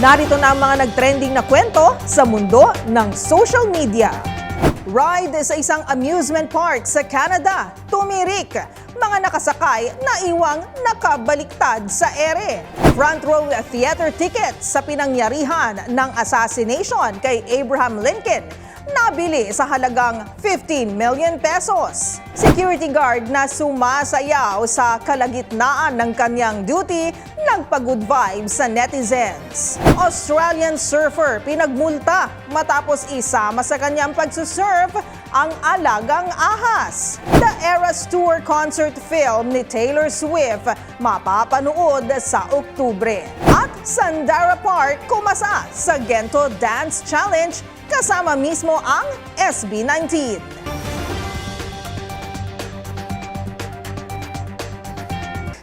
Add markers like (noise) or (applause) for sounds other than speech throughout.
Narito na ang mga nagtrending na kwento sa mundo ng social media. Ride sa isang amusement park sa Canada. Tumirik. Mga nakasakay na iwang nakabaliktad sa ere. Front row theater tickets sa pinangyarihan ng assassination kay Abraham Lincoln nabili sa halagang 15 million pesos. Security guard na sumasayaw sa kalagitnaan ng kanyang duty nagpa-good vibes sa netizens. Australian surfer pinagmulta matapos isama sa kanyang pagsusurf ang alagang ahas. The Eras Tour concert film ni Taylor Swift mapapanood sa Oktubre. At Sandara Park kumasa sa Gento Dance Challenge kasama mismo ang SB19.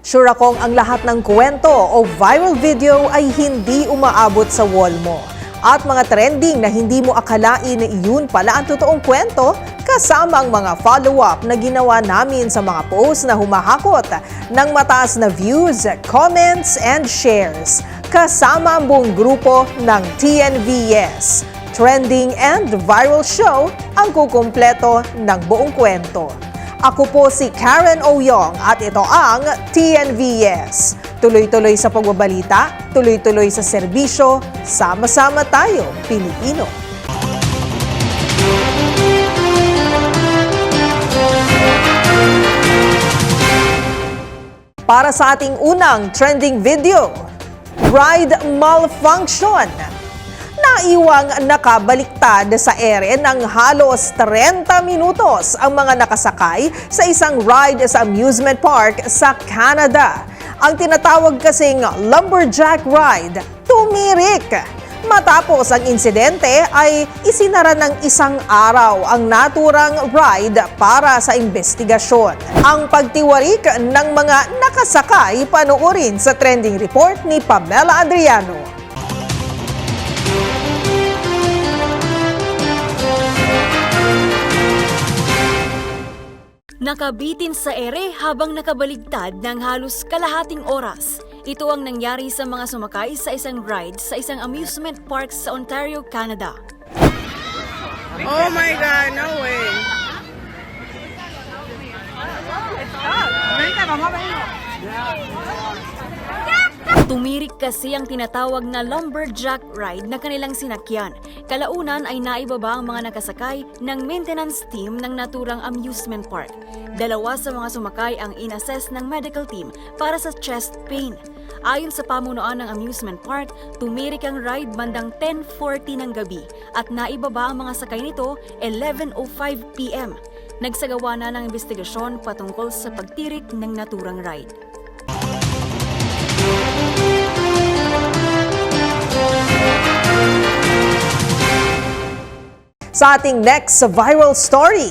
Sure akong ang lahat ng kwento o viral video ay hindi umaabot sa wall mo. At mga trending na hindi mo akalain na iyon pala ang totoong kwento kasama ang mga follow-up na ginawa namin sa mga posts na humahakot ng mataas na views, comments, and shares. Kasama ang buong grupo ng TNVS. Trending and Viral Show ang kukumpleto ng buong kwento. Ako po si Karen Oyong at ito ang TNVS. Tuloy-tuloy sa pagbabalita, tuloy-tuloy sa serbisyo, sama-sama tayo, Pilipino. Para sa ating unang trending video, Ride Malfunction. Naiwang nakabaliktad sa ere ng halos 30 minutos ang mga nakasakay sa isang ride sa amusement park sa Canada. Ang tinatawag kasing lumberjack ride, tumirik. Matapos ang insidente ay isinara ng isang araw ang naturang ride para sa investigasyon. Ang pagtiwarik ng mga nakasakay panoorin sa trending report ni Pamela Adriano. Nakabitin sa ere habang nakabaligtad ng halos kalahating oras. Ito ang nangyari sa mga sumakay sa isang ride sa isang amusement park sa Ontario, Canada. Oh my god, no way. Tumirik kasi ang tinatawag na lumberjack ride na kanilang sinakyan. Kalaunan ay naibaba ang mga nakasakay ng maintenance team ng naturang amusement park. Dalawa sa mga sumakay ang inassess ng medical team para sa chest pain. Ayon sa pamunuan ng amusement park, tumirik ang ride bandang 10.40 ng gabi at naibaba ang mga sakay nito 11.05 p.m. Nagsagawa na ng investigasyon patungkol sa pagtirik ng naturang ride. Sa ating next viral story,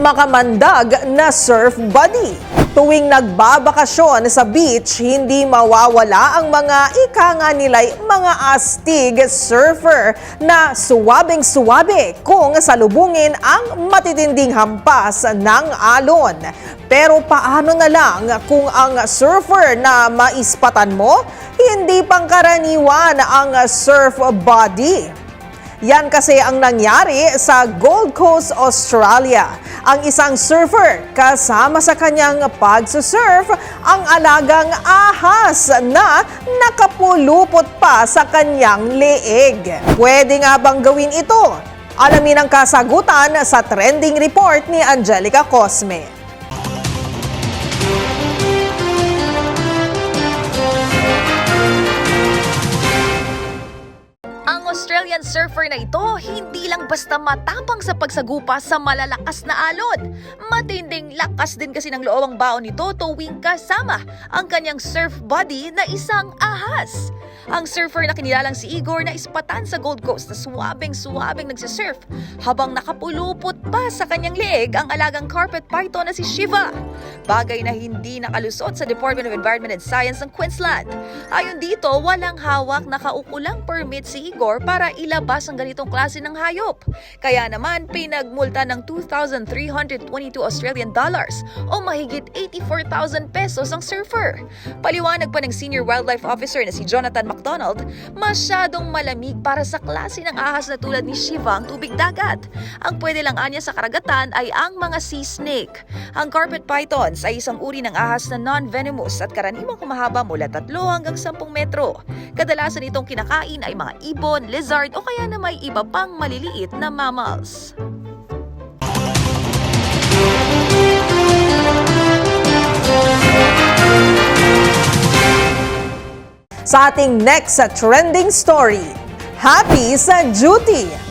makamandag na surf buddy. Tuwing nagbabakasyon sa beach, hindi mawawala ang mga ika nga nila'y mga astig surfer na suwabing-suwabe kung salubungin ang matitinding hampas ng alon. Pero paano na lang kung ang surfer na maispatan mo, hindi pangkaraniwan ang surf body? Yan kasi ang nangyari sa Gold Coast, Australia. Ang isang surfer kasama sa kanyang pagsusurf ang alagang ahas na nakapulupot pa sa kanyang leeg. Pwede nga bang gawin ito? Alamin ang kasagutan sa trending report ni Angelica Cosme. Australian surfer na ito hindi lang basta matapang sa pagsagupa sa malalakas na alon. Matinding lakas din kasi ng loob ang baon nito tuwing kasama ang kanyang surf buddy na isang ahas. Ang surfer na kinilalang si Igor na ispatan sa Gold Coast na suwabing-suwabing nagsisurf habang nakapulupot pa sa kanyang leeg ang alagang carpet python na si Shiva. Bagay na hindi nakalusot sa Department of Environment and Science ng Queensland. Ayon dito, walang hawak na kaukulang permit si Igor para ilabas ang ganitong klase ng hayop. Kaya naman, pinagmulta ng 2,322 Australian dollars o mahigit 84,000 pesos ang surfer. Paliwanag pa ng Senior Wildlife Officer na si Jonathan McDonald, masyadong malamig para sa klase ng ahas na tulad ni Shiva ang tubig dagat. Ang pwede lang anya sa karagatan ay ang mga sea snake. Ang carpet pythons ay isang uri ng ahas na non-venomous at karaniwang kumahaba mula 3 hanggang 10 metro. Kadalasan itong kinakain ay mga ibon, lizard o kaya na may iba pang maliliit na mammals. Sa ating next sa trending story, happy sa duty.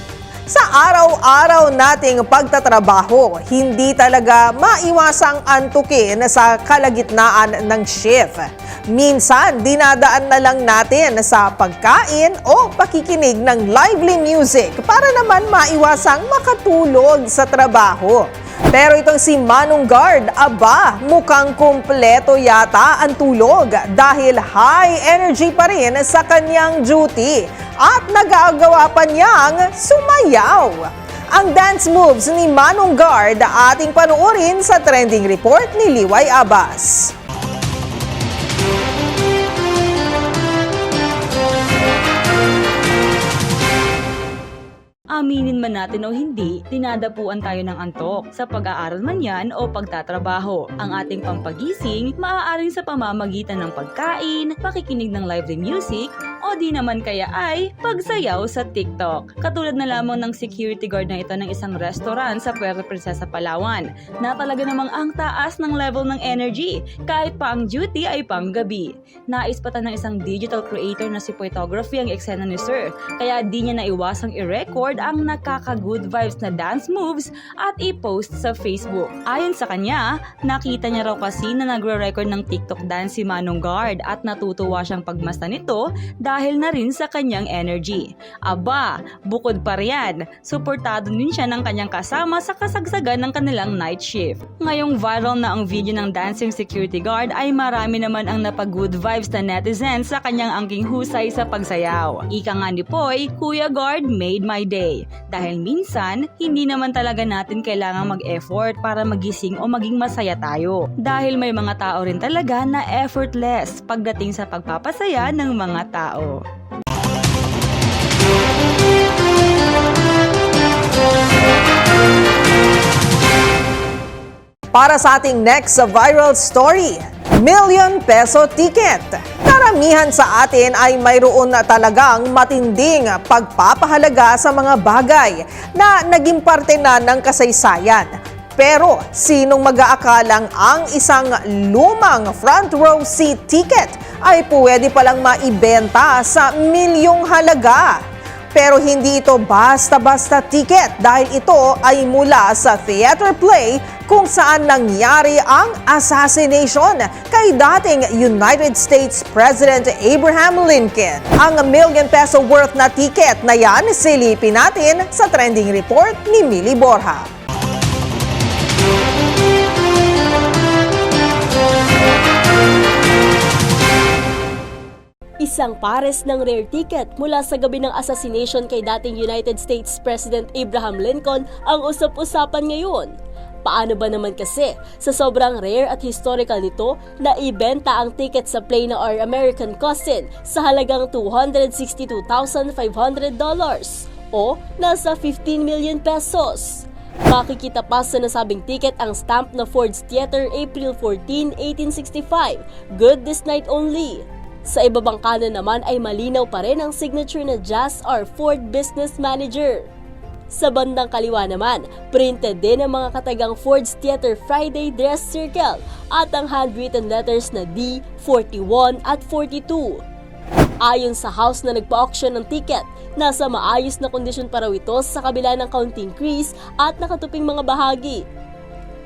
Sa araw-araw nating pagtatrabaho, hindi talaga maiwasang antukin sa kalagitnaan ng shift. Minsan, dinadaan na lang natin sa pagkain o pakikinig ng lively music para naman maiwasang makatulog sa trabaho. Pero itong si Manong Guard, aba, mukhang kumpleto yata ang tulog dahil high energy pa rin sa kanyang duty at nagagawa pa niyang sumayaw. Ang dance moves ni Manong Guard ating panuorin sa trending report ni Liway Abbas. Aminin man natin o hindi, dinadapuan tayo ng antok sa pag-aaral man yan o pagtatrabaho. Ang ating pampagising, maaaring sa pamamagitan ng pagkain, pakikinig ng lively music, o di naman kaya ay pagsayaw sa TikTok. Katulad na lamang ng security guard na ito ng isang restaurant sa Puerto Princesa, Palawan, na talaga namang ang taas ng level ng energy, kahit pa ang duty ay panggabi. Nais pa ng isang digital creator na si Poetography ang eksena ni Sir, kaya di niya naiwasang i-record ang nakaka-good vibes na dance moves at i-post sa Facebook. Ayon sa kanya, nakita niya raw kasi na nagre-record ng TikTok dance si Manong Guard at natutuwa siyang pagmasta nito dahil na rin sa kanyang energy. Aba, bukod pa riyan, suportado din siya ng kanyang kasama sa kasagsagan ng kanilang night shift. Ngayong viral na ang video ng dancing security guard ay marami naman ang napag-good vibes na netizens sa kanyang angking husay sa pagsayaw. Ika nga ni Poy, Kuya Guard made my day. Dahil minsan, hindi naman talaga natin kailangang mag-effort para magising o maging masaya tayo. Dahil may mga tao rin talaga na effortless pagdating sa pagpapasaya ng mga tao. Para sa ating next viral story, Million Peso Ticket. Karamihan sa atin ay mayroon na talagang matinding pagpapahalaga sa mga bagay na naging parte na ng kasaysayan. Pero sinong mag-aakalang ang isang lumang front row seat ticket ay pwede palang maibenta sa milyong halaga? Pero hindi ito basta-basta ticket dahil ito ay mula sa theater play kung saan nangyari ang assassination kay dating United States President Abraham Lincoln. Ang million peso worth na ticket na yan silipin natin sa trending report ni Millie Borja. Isang pares ng rare ticket mula sa gabi ng assassination kay dating United States President Abraham Lincoln ang usap-usapan ngayon. Paano ba naman kasi sa sobrang rare at historical nito na ibenta ang ticket sa play na Our American Cousin sa halagang $262,500 o nasa 15 million pesos. Makikita pa sa nasabing ticket ang stamp na Ford's Theater April 14, 1865, Good this night only. Sa ibabang kanan naman ay malinaw pa rin ang signature na Jazz R. Ford Business Manager. Sa bandang kaliwa naman, printed din ang mga katagang Ford's Theater Friday Dress Circle at ang handwritten letters na D, 41 at 42. Ayon sa house na nagpa-auction ng ticket, nasa maayos na kondisyon pa raw ito sa kabila ng counting crease at nakatuping mga bahagi.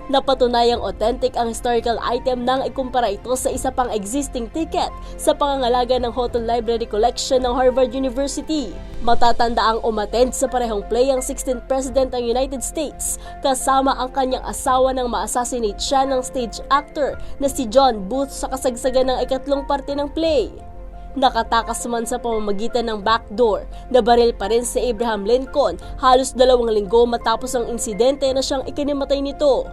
Napatunayang authentic ang historical item nang ikumpara ito sa isa pang existing ticket sa pangangalaga ng Hotel Library Collection ng Harvard University. Matatanda ang umattend sa parehong play ang 16th President ng United States kasama ang kanyang asawa nang ma-assassinate siya ng stage actor na si John Booth sa kasagsagan ng ikatlong parte ng play. Nakatakas man sa pamamagitan ng backdoor na baril pa rin si Abraham Lincoln halos dalawang linggo matapos ang insidente na siyang ikinimatay nito.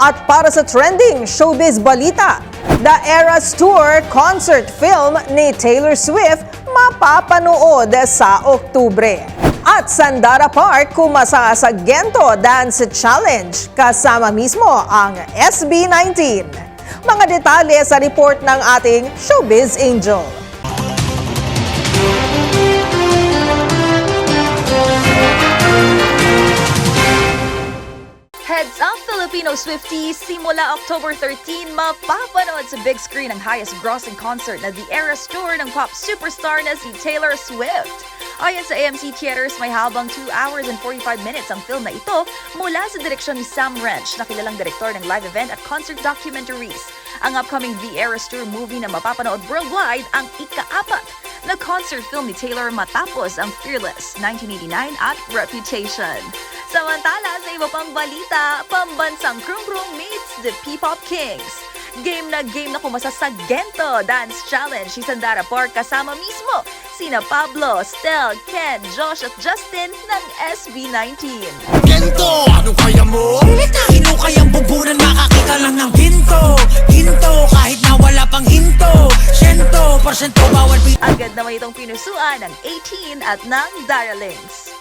At para sa trending showbiz balita, The Eras Tour concert film ni Taylor Swift mapapanood sa Oktubre. At Sandara Park kumasa sa Gento Dance Challenge kasama mismo ang SB19. Mga detalye sa report ng ating Showbiz Angel. Filipino Swifties! Simula October 13, mapapanood sa big screen ang highest grossing concert na The Eras Tour ng pop superstar na si Taylor Swift. Ayon sa AMC Theaters, may habang 2 hours and 45 minutes ang film na ito mula sa direksyon ni Sam Wrench na kilalang direktor ng live event at concert documentaries. Ang upcoming The Eras Tour movie na mapapanood worldwide ang ika-apat na concert film ni Taylor matapos ang Fearless 1989 at Reputation. Samantala sa iba pang balita, pambansang Krum Krum meets the P-Pop Kings. Game na game na kumasa sa Gento Dance Challenge si Sandara Park kasama mismo sina Pablo, Stel, Ken, Josh at Justin ng SB19. Ginto, ano kaya mo? Sino kayang bubunan makakita lang ng ginto? Ginto, kahit na wala pang hinto Siyento, porsyento, bawal Agad naman itong pinusuan ng 18 at ng Darlings.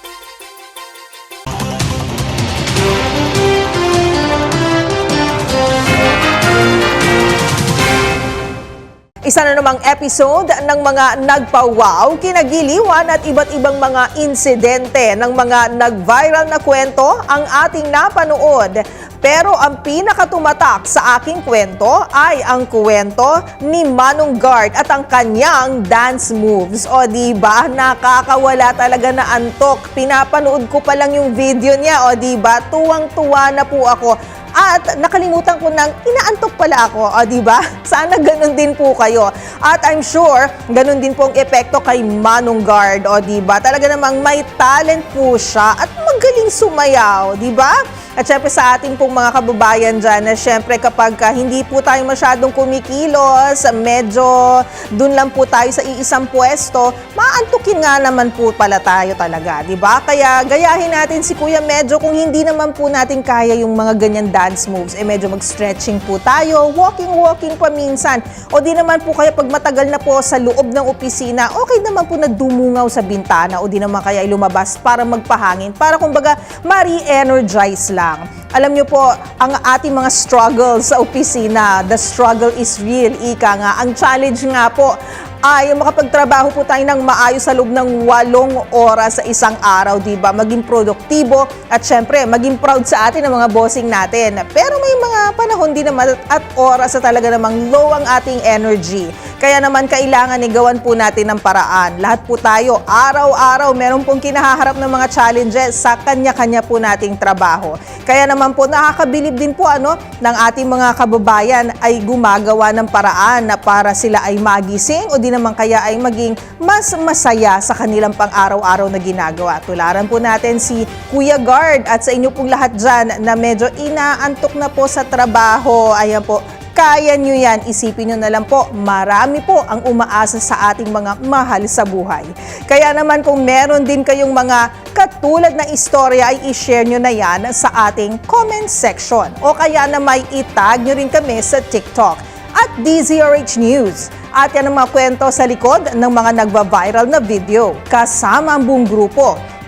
Isa na namang episode ng mga nagpa-wow, kinagiliwan at iba't ibang mga insidente ng mga nag-viral na kwento ang ating napanood. Pero ang pinakatumatak sa aking kwento ay ang kwento ni Manong Guard at ang kanyang dance moves. O di ba nakakawala talaga na antok. Pinapanood ko pa lang yung video niya. O di ba tuwang-tuwa na po ako. At nakalimutan ko nang inaantok pala ako, o di ba? (laughs) Sana ganun din po kayo. At I'm sure, ganun din po ang epekto kay Manong Guard, o di ba? Talaga namang may talent po siya at magaling sumayaw, di ba? At syempre sa ating pong mga kababayan dyan, na syempre kapag ka hindi po tayo masyadong kumikilos, medyo dun lang po tayo sa iisang pwesto, maantukin nga naman po pala tayo talaga, di ba? Kaya gayahin natin si Kuya medyo kung hindi naman po natin kaya yung mga ganyan dance moves, eh medyo mag-stretching po tayo, walking-walking pa minsan. O di naman po kaya pag matagal na po sa loob ng opisina, okay naman po na dumungaw sa bintana o di naman kaya lumabas para magpahangin, para kumbaga ma-re-energize lang. Alam niyo po, ang ating mga struggles sa opisina, the struggle is real, ika nga. Ang challenge nga po ay makapagtrabaho po tayo ng maayos sa loob ng walong oras sa isang araw, di ba? Maging produktibo at syempre, maging proud sa atin ng mga bossing natin. Pero may mga panahon din naman at oras na talaga namang low ang ating energy. Kaya naman kailangan igawan po natin ng paraan. Lahat po tayo, araw-araw, meron pong kinahaharap ng mga challenges sa kanya-kanya po nating trabaho. Kaya naman po, nakakabilib din po ano, ng ating mga kababayan ay gumagawa ng paraan na para sila ay magising o di naman kaya ay maging mas masaya sa kanilang pang-araw-araw na ginagawa. Tularan po natin si Kuya Guard at sa inyo pong lahat dyan na medyo inaantok na po sa trabaho. Ayan po, kaya nyo yan, isipin nyo na lang po, marami po ang umaasa sa ating mga mahal sa buhay. Kaya naman kung meron din kayong mga katulad na istorya ay i-share nyo na yan sa ating comment section. O kaya na may itag nyo rin kami sa TikTok at DZRH News. At yan ang mga kwento sa likod ng mga nagva-viral na video kasama ang buong grupo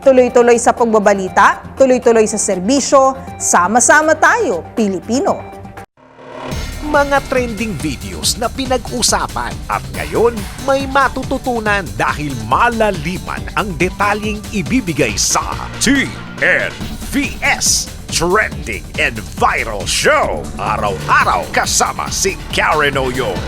Tuloy-tuloy sa pagbabalita, tuloy-tuloy sa serbisyo, sama-sama tayo, Pilipino. mga trending videos na pinag-usapan at ngayon may matututunan dahil malaliman ang detalyeng ibibigay sa TNVS Trending and Viral Show. Araw-araw kasama si Karen Oyo.